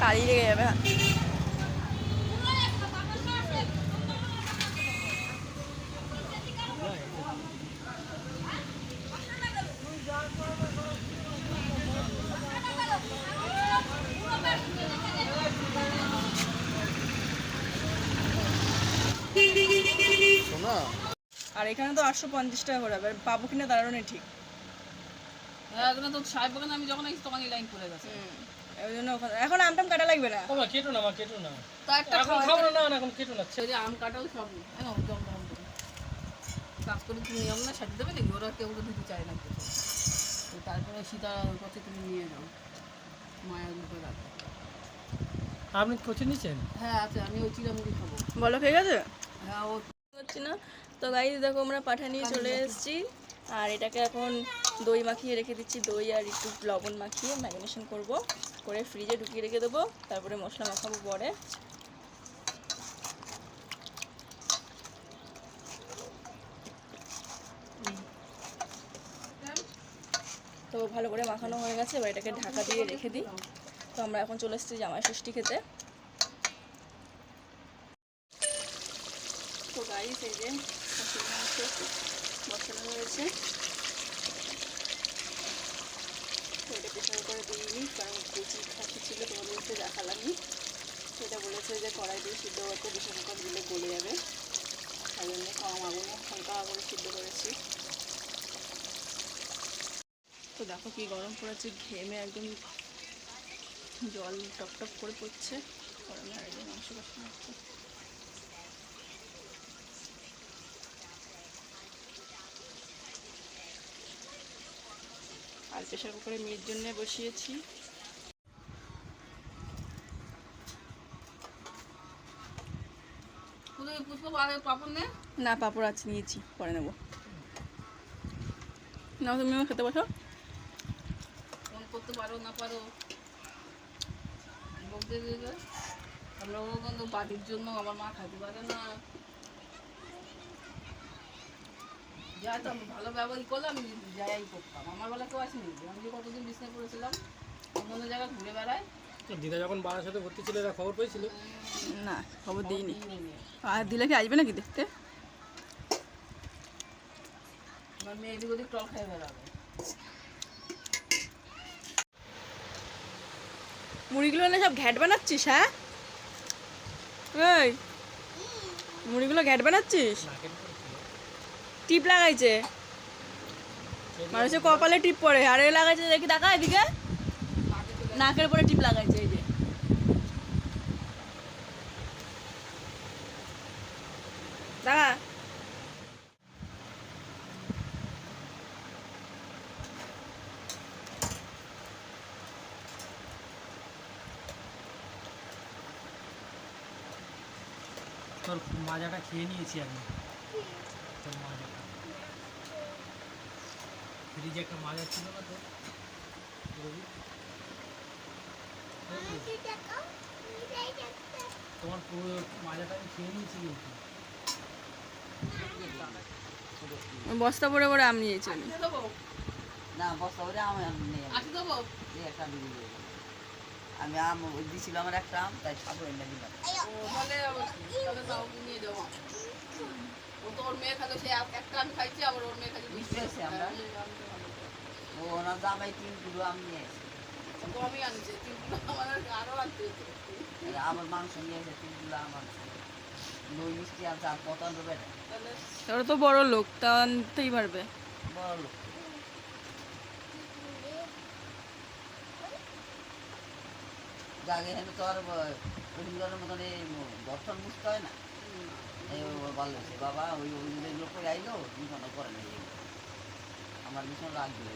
কালি লেগে যাবে আর এখানে তো আটশো পঞ্চাশ টাকা করে হবে পাবো কিনা দাঁড়ানো নেই ঠিক। হ্যাঁ এখানে তো সাহেব বাগানে আমি যখন আসি তখন এই লাইন পড়ে গেছে ওই জন্য ওখানে এখন আমটাম কাটা লাগবে না? বাবা কেটো না মা কেটো না। তা একটা এখন খাব না না এখন কেটো না ছেলে আম কাটাও সব জম জম জম কাজ করে তুমি নিয়ম না সাথে দেবে নাকি ওরা কেউ তো দিতে চায় না তো তারপরে সীতা কাছে তুমি নিয়ে যাও। মায়ের রাখো। আপনি কোচিং নিচ্ছেন হ্যাঁ আছে আমি ওই চিরামুড়ি খাব। বলো ঠিক আছে হ্যাঁ ও হচ্ছে না? তো গাইজ দেখো আমরা পাঠা নিয়ে চলে এসেছি। আর এটাকে এখন দই মাখিয়ে রেখে দিচ্ছি দই আর একটু লবণ মাখিয়ে ম্যারিনেশন করব। করে ফ্রিজে ঢুকিয়ে রেখে দেবো তারপরে মশলা মাখাবো পরে। তো ভালো করে মাখানো হয়ে গেছে এবার এটাকে ঢাকা দিয়ে রেখে দিই। তো আমরা এখন চলে এসেছি জামাই ষষ্ঠী খেতে। তো গাইস এই যে বসানো হয়েছে এটা প্রেশার করে দিইনি, কারণ কুচি খাসি ছিল তোমাদেরকে দেখালামই। সেটা বলেছে যে কড়াই দিয়ে সিদ্ধ করতে প্রেশার কুকার দিলে গলে যাবে। তাই জন্য কম আগুনে হালকা করে সিদ্ধ করেছি। তো দেখো কি গরম পড়েছে, ঘেমে একদম জল টপ টপ করে পড়ছে। গরমে আর একদম মাংস কষানো হচ্ছে। আর প্রেশার কুকারে মেয়ের জন্য বসিয়েছি। নে। না পাপড় আছে নিয়েছি পরে নেব। না তুমিও খেতে বসো। ফোন করতে পারো না পারো। বলতে আমরা বাড়ির জন্য আমার মা খাইতে পারে না। যা তো ভালো ব্যবহার করলে আমি যাই করতাম। আমার বেলা কেউ আসেনি। আমি যে কতদিন বিছনায় পড়েছিলাম অন্য জায়গায় ঘুরে বেড়ায় দিদা যখন বাবার সাথে ভর্তি ছিল খবর পেয়েছিল? না খবর দিইনি। আর দিলে কি আসবে নাকি দেখতে? এবার মেয়ে এদিক ওদিক টল খেয়ে বেড়াবে। মুড়িগুলো না সব ঘ্যাট বানাচ্ছিস হ্যাঁ? ওই মুড়িগুলো ঘ্যাট বানাচ্ছিস? টিপ লাগাইছে। মানুষের কপালে টিপ পড়ে। আর এ লাগাইছে দেখি দেখা এদিকে। নাকের পরে টিপ লাগাইছে, এই যে। দেখা। তোর মাজাটা খেয়ে নিয়েছি আমি। তোর মাজাটা। ফ্রিজে একটা মাজা ছিল না তোর রবি? তোমার পুরো মাজাটা আমি খেয়ে নিয়েছি কিন্তু। বস্তা পরে পরে আম নিয়েছি আমি না বস্তা করে আম দিয়ে আমি আম ওই দিছিল আমার একটা আম তাই খাব এনে দিলাম ও, তাহলে তাহলে তাও নিয়ে যাব ও তো ওর মেয়ে খাতে সে একটা আমি খাইছি আবার ওর মেয়ে খাইছে মিষ্টি আছে আমরা? ও ওনার তিন কিলো আম আনছি। আমার আরও আনতে আমার মাংস তিন কিলো দই মিষ্টি আনছে আর তো বড়। লোক তা আনতেই পারবে। বড় লোক। জাগে হেন তো আর মতন এই দর্শন বুঝতে হয় না। ও সে বাবা ওই লোক করে আইলো বিছানা করে নেই। আমার মিশন রাগ দিয়ে